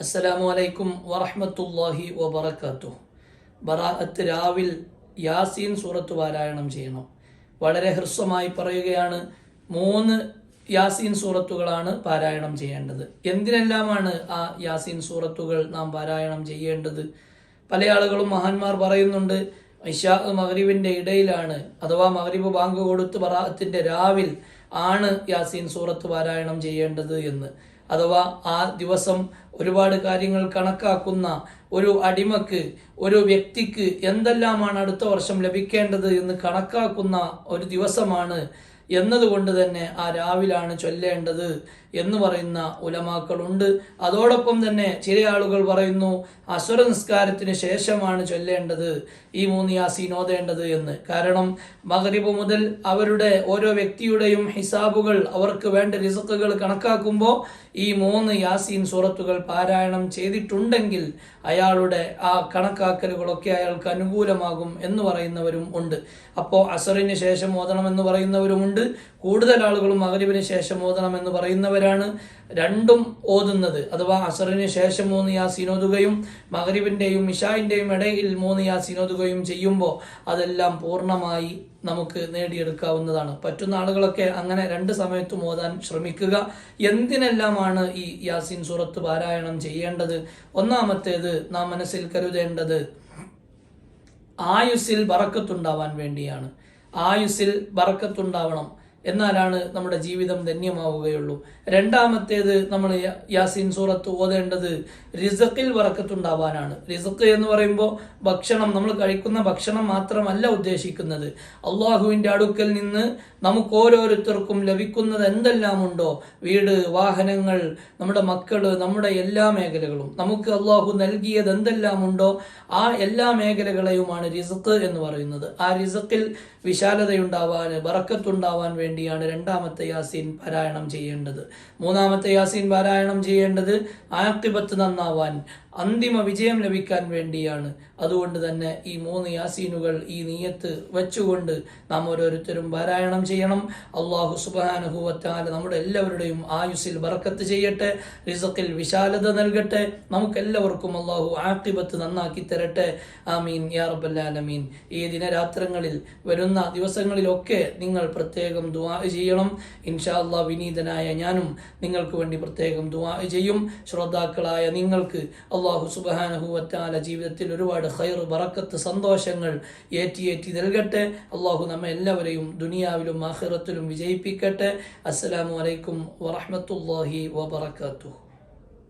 അസ്സലാമു അലൈക്കും വറഹ്മത്തുള്ളാഹി വബറകാതുഹു. ബറാഅത്ത് രാവിൽ യാസീൻ സൂറത്ത് പാരായണം ചെയ്യണം. വളരെ ഹ്രസ്വമായി പറയുകയാണ് മൂന്ന് യാസീൻ സൂറത്തുകളാണ് പാരായണം ചെയ്യേണ്ടത്. എന്തിനെല്ലാമാണ് ആ യാസീൻ സൂറത്തുകൾ നാം പാരായണം ചെയ്യേണ്ടത്? പല ആളുകളും മഹാന്മാർ പറയുന്നുണ്ട് ഇഷാ മഗ്രിബിന്റെ ഇടയിലാണ് അഥവാ മഗ്രിബ് ബാങ്ക് കൊടുത്ത് ബറാഅത്തിന്റെ രാവിൽ ആണ് യാസീൻ സൂറത്ത് പാരായണം ചെയ്യേണ്ടത് എന്ന്. അഥവാ ആ ദിവസം ഒരുപാട് കാര്യങ്ങൾ കണക്കാക്കുന്ന ഒരു അടിമക്ക് ഒരു വ്യക്തിക്ക് എന്തെല്ലാമാണ് അടുത്ത വർഷം ലഭിക്കേണ്ടത് എന്ന് കണക്കാക്കുന്ന ഒരു ദിവസമാണ് എന്നതുകൊണ്ട് തന്നെ ആ രാവിലാണ് ചൊല്ലേണ്ടത് എന്ന് പറയുന്ന ഉലമാക്കളുണ്ട്. അതോടൊപ്പം തന്നെ ചില ആളുകൾ പറയുന്നു അസുര നിസ്കാരത്തിന് ശേഷമാണ് ചൊല്ലേണ്ടത് ഈ മൂന്ന് യാസീൻ ഓതേണ്ടത് എന്ന്. കാരണം മഗ്രിബ് മുതൽ അവരുടെ ഓരോ വ്യക്തിയുടെയും ഹിസാബുകൾ അവർക്ക് വേണ്ട റിസക്കുകൾ കണക്കാക്കുമ്പോൾ ഈ മൂന്ന് യാസീൻ സൂറത്തുകൾ പാരായണം ചെയ്തിട്ടുണ്ടെങ്കിൽ അയാളുടെ ആ കണക്കാക്കലുകളൊക്കെ അയാൾക്ക് അനുകൂലമാകും എന്ന് പറയുന്നവരും ഉണ്ട്. അപ്പോൾ അസറിന് ശേഷം ഓതണമെന്ന് പറയുന്നവരുമുണ്ട് കൂടുതൽ ആളുകളും മകരിവിന് ശേഷം ഓതണമെന്ന് പറയുന്നവരാണ് രണ്ടും ഓതുന്നത്. അഥവാ അസറിന് ശേഷം മൂന്ന് യാ സിനോതുകയും മകരിബിന്റെയും ഇഷായിന്റെയും ഇടയിൽ മൂന്ന് യാ സിനോതുകയും ചെയ്യുമ്പോൾ അതെല്ലാം പൂർണമായി നമുക്ക് നേടിയെടുക്കാവുന്നതാണ്. പറ്റുന്ന ആളുകളൊക്കെ അങ്ങനെ രണ്ട് സമയത്തും ഓതാൻ ശ്രമിക്കുക. എന്തിനെല്ലാമാണ് ഈ യാസീൻ സൂറത്ത് പാരായണം ചെയ്യേണ്ടത്? ഒന്നാമത്തേത് നാം മനസ്സിൽ കരുതേണ്ടത് ആയുസ്സിൽ ബറക്കത്തുണ്ടാവാൻ വേണ്ടിയാണ്. ആയുസ്സിൽ ബറക്കത്തുണ്ടാവണം എന്നാലാണ് നമ്മുടെ ജീവിതം ധന്യമാവുകയുള്ളൂ. രണ്ടാമത്തേത് നമ്മൾ യാസീൻ സൂറത്ത് ഓതേണ്ടത് റിസക്കിൽ വറക്കത്തുണ്ടാവാനാണ്. റിസക്ക് എന്ന് പറയുമ്പോൾ ഭക്ഷണം നമ്മൾ കഴിക്കുന്ന ഭക്ഷണം മാത്രമല്ല ഉദ്ദേശിക്കുന്നത്. അള്ളാഹുവിന്റെ അടുക്കൽ നിന്ന് നമുക്ക് ഓരോരുത്തർക്കും ലഭിക്കുന്നത് എന്തെല്ലാം ഉണ്ടോ വീട് വാഹനങ്ങൾ നമ്മുടെ മക്കൾ നമ്മുടെ എല്ലാ മേഖലകളും. നമുക്ക് അള്ളാഹു നൽകിയത് എന്തെല്ലാം ഉണ്ടോ ആ എല്ലാ മേഖലകളെയുമാണ് റിസക്ക് എന്ന് പറയുന്നത്. ആ റിസക്കിൽ വിശാലതയുണ്ടാവാൻ ബറക്കത്തുണ്ടാവാൻ വേണ്ടിയാണ് രണ്ടാമത്തെ യാസീൻ പാരായണം ചെയ്യേണ്ടത്. മൂന്നാമത്തെ യാസീൻ പാരായണം ചെയ്യേണ്ടത് ആക്തിപത്ത് നന്നാവാൻ അന്തിമ വിജയം ലഭിക്കാൻ വേണ്ടിയാണ്. അതുകൊണ്ട് തന്നെ ഈ മൂന്ന് യാസീനുകൾ ഈ നീയത്ത് വെച്ചുകൊണ്ട് നാം ഓരോരുത്തരും പാരായണം ചെയ്യണം. അള്ളാഹു സുബാനുഭവത്താൽ നമ്മുടെ എല്ലാവരുടെയും ആയുസ്സിൽ ബറക്കത്ത് ചെയ്യട്ടെ റിസക്കിൽ വിശാലത നൽകട്ടെ. നമുക്കെല്ലാവർക്കും അള്ളാഹു ആക്കിബത്ത് നന്നാക്കി തരട്ടെ. ആമീൻ. യാ റബ്ബല്ലാലമീൻ ഈ ദിനരാത്രങ്ങളിൽ വരുന്ന ദിവസങ്ങളിലൊക്കെ നിങ്ങൾ പ്രത്യേകം ദുആ ചെയ്യണം. ഇൻഷാ അള്ളാ വിനീതനായ ഞാനും നിങ്ങൾക്ക് വേണ്ടി പ്രത്യേകം ദുആ ചെയ്യും. ശ്രോതാക്കളായ നിങ്ങൾക്ക് അള്ളാഹു സുബാനഹുവറ്റാല ജീവിതത്തിൽ ഒരുപാട് ഹൈർ വറക്കത്ത് സന്തോഷങ്ങൾ ഏറ്റി ഏറ്റി നൽകട്ടെ. അള്ളാഹു നമ്മെ എല്ലാവരെയും ദുനിയാവിലും ആഖിറത്തിലും വിജയിപ്പിക്കട്ടെ. അസ്സലാമു അലൈക്കും വറഹ്മത്തുള്ളാഹി വബറകാതുഹു.